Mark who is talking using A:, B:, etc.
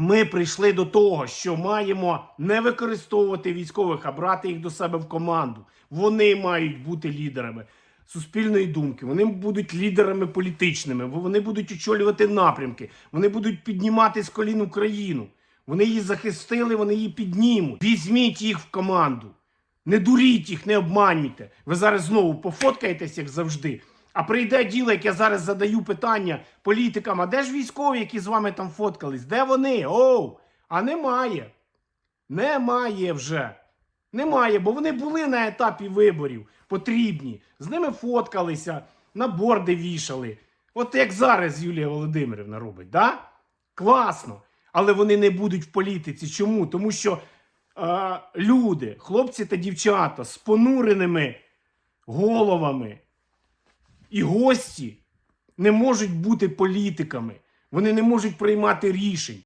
A: ми прийшли до того, що маємо не використовувати військових, а брати їх до себе в команду. Вони мають бути лідерами суспільної думки. Вони будуть лідерами політичними, вони будуть очолювати напрямки, вони будуть піднімати з колін Україну. Вони її захистили, вони її піднімуть. Візьміть їх в команду. Не дуріть їх, не обманюйте. Ви зараз знову пофоткаєтесь, як завжди. А прийде діло, як я зараз задаю питання політикам, а де ж військові, які з вами там фоткались? Де вони? Оу! А немає. Немає вже. Немає, бо вони були на етапі виборів потрібні. З ними фоткалися, на борди вішали. От як зараз Юлія Володимирівна робить, да? Класно. Але вони не будуть в політиці. Чому? Тому що е, люди, хлопці та дівчата з понуреними головами і гості не можуть бути політиками. Вони не можуть приймати рішень.